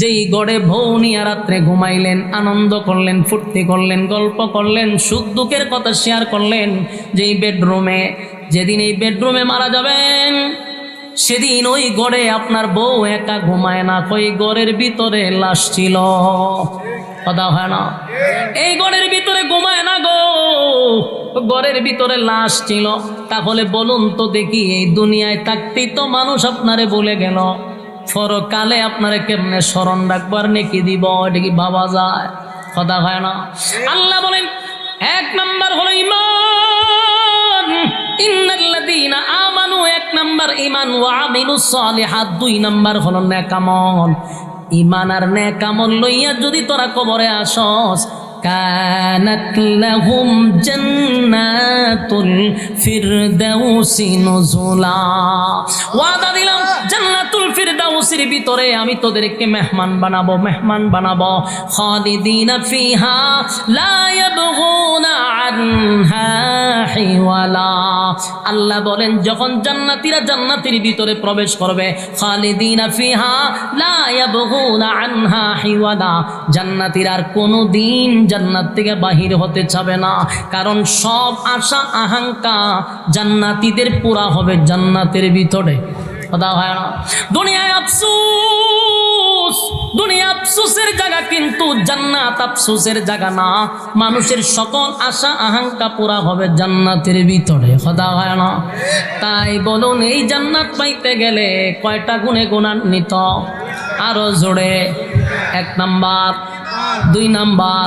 যেই গড়ে ভৌনিয়া রাত্রে ঘুমাইলেন, আনন্দ করলেন, ফুর্তি করলেন, গল্প করলেন, সুখ দুঃখের কথা শেয়ার করলেন, যেই বেডরুমে যেদিন এই বেডরুমে মারা যাবেন, সেদিন ওই গড়ে আপনার বউ একা ঘুমায় না, ওই গড়ের ভিতরে লাশ ছিল। কথা হয় না? এই গড়ের ভিতরে ঘুমায় না গো, গড়ের ভিতরে লাশ ছিল। তাহলে বলুন তো দেখি এই দুনিয়ায় থাকতেই তো মানুষ আপনারে বলে গেল। পরকালে আপনারে কেমনে স্মরণ রাখবার নেকি দিব, এটা কি ভাবা যায়? কথা হয় না। আল্লাহ বলেন, এক নাম্বার হলো ইমান আমানু, এক ইমান দুই ইমান আর নেকামল লইয়া যদি তোরা কবরে আসস কানাত লাহুম জান্নাতুল ফিরদাউসি নুজুলা। ওয়াদা দিলাম, জান্নাতুল ফিরদাউসির ভিতরে আমি তোদেরকে মেহমান বানাবো মেহমান বানাবো। খালিদিনা ফিহা লা ইয়াবগুনা আল্লাহ বলেন, যখন জান্নাতীরা জান্নাতের ভিতরে প্রবেশ করবে, খালিদিনা ফিহা লা ইয়াবগুনা আনহা হিওয়ালা। জান্নাতীরা আর কোনো দিন জান্নাত থেকে বাহির হতে চাবে না, কারণ সব আশা, আকাঙ্ক্ষা জান্নাতীদের পুরা হবে জান্নাতের ভিতরে। কথা হয় না? দুনিয়ায় আফসুস দুনিয়া আফসুসের জায়গা কিন্তু জান্নাত আফসুসের জায়গা না। মানুষের সকল আশা আহাঙ্কা পুরা হবে জান্নাতের ভিতরে সদা হয় না? তাই বলুন, এই জান্নাত পাইতে গেলে কয়টা গুণে গুণান্বিত? আরও জোরে, এক নাম্বার, দুই নাম্বার